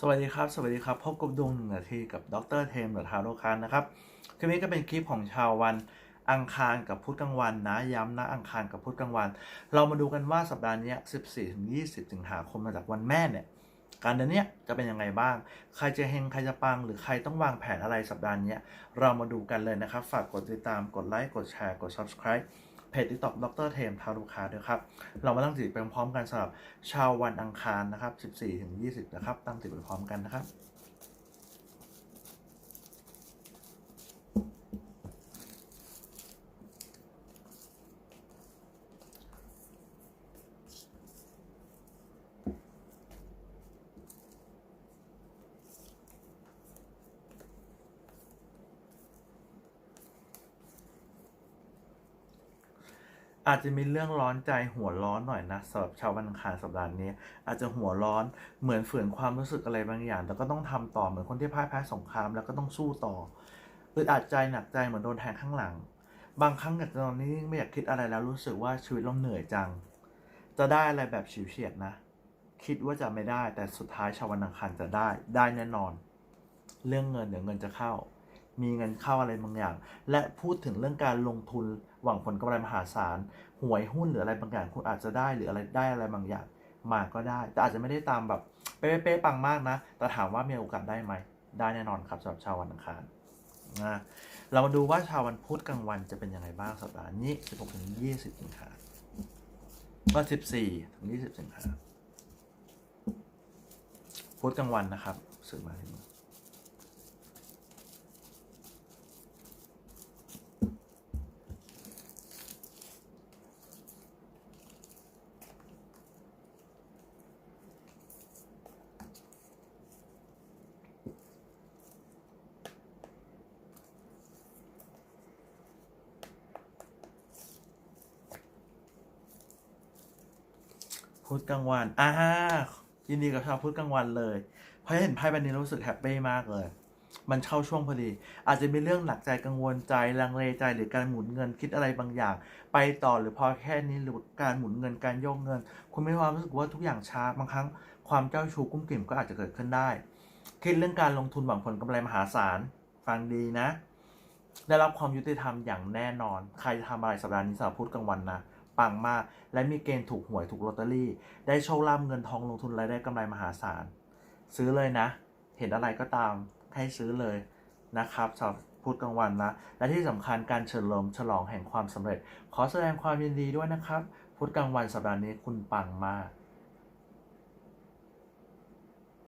สวัสดีครับ สวัสดีครับ พบกับดวงหนึ่งนาทีกับดรเทมหรือทาโรคันนะครับ คลิปนี้ก็เป็นคลิปของชาววันอังคารกับพุธกลางวันนะ ย้ำนะอังคารกับพุธกลางวัน เรามาดูกันว่าสัปดาห์นี้ 14ถึง20สิงหาคมมาจากวันแม่เนี่ย การเดือนเนี้ยจะเป็นยังไงบ้าง ใครจะเฮงใครจะปัง หรือใครต้องวางแผนอะไรสัปดาห์นี้ เรามาดูกันเลยนะครับ ฝากกดติดตาม กดไลค์ กดแชร์ กด subscribe เพจ TikTok ดรเทมทารุคาด้วยครับ เรามาตั้งจิตไปพร้อมกันสำหรับชาววันอังคารนะครับ 14ถึง20 นะครับ ตั้งจิตไปพร้อมกันนะครับ อาจจะมีเรื่องร้อนใจหัวร้อนหน่อยนะสำหรับชาววันอังคารสัปดาห์นี้ อาจจะหัวร้อนเหมือนฝืนความรู้สึกอะไรบางอย่าง แต่ก็ต้องทำต่อเหมือนคนที่พ่ายแพ้สงครามแล้วก็ต้องสู้ต่ออึดอัดใจหนักใจเหมือนโดนแทงข้างหลัง บางครั้งอยากจะนอนนิ่งไม่อยากคิดอะไรแล้วรู้สึกว่าชีวิตเราเหนื่อยจัง จะได้อะไรแบบฉิวเฉียดนะ คิดว่าจะไม่ได้แต่สุดท้ายชาววันอังคารจะได้ได้แน่นอน เรื่องเงินเดี๋ยวเงินจะเข้ามีเงินเข้าอะไรบางอย่าง และพูดถึงเรื่องการลงทุนหวังผลกำไรมหาศาลหวยหุ้นหรืออะไรบางอย่างคุณอาจจะได้หรืออะไรได้อะไรบางอย่างมาก็ได้ แต่อาจจะไม่ได้ตามแบบเป๊ะๆปังมากนะ แต่ถามว่ามีโอกาสได้ไหม ได้แน่นอนครับสำหรับชาววันอังคารนะเรามาดูว่าชาววันพุธกลางวันจะเป็นยังไงบ้างสัปดาห์นี้ 16ถึง20สิงหาก็14ถึง20สิงหาพุธกลางวันนะครับสื่อมาที่มือ พุธกลางวันอ่ายินดีกับชาวพุธกลางวันเลย เพราะเห็นไพ่ใบนี้รู้สึกแฮปปี้มากเลย มันเข้าช่วงพอดี อาจจะมีเรื่องหนักใจกังวลใจลังเลใจหรือการหมุนเงินคิดอะไรบางอย่าง ไปต่อหรือพอแค่นี้หรือการหมุนเงินการโยกเงิน คุณมีความรู้สึกว่าทุกอย่างช้าบางครั้งความเจ้าชู้กุ้มกิ่มก็อาจจะเกิดขึ้นได้ คิดเรื่องการลงทุนหวังผลกำไรมหาศาลฟังดีนะ ได้รับความยุติธรรมอย่างแน่นอน ใครจะทำอะไรสัปดาห์นี้สำหรับพุธกลางวันนะ ปังมาก และมีเกณฑ์ถูกหวยถูกลอตเตอรี่ ได้โชคลาภเงินทองลงทุนรายได้กำไรมหาศาล ซื้อเลยนะ เห็นอะไรก็ตามให้ซื้อเลยนะครับสำหรับพูดกลางวันนะ และที่สำคัญการเฉลิมฉลองแห่งความสำเร็จ ขอแสดงความยินดีด้วยนะครับ พุธกลางวันสัปดาห์นี้คุณปังมาก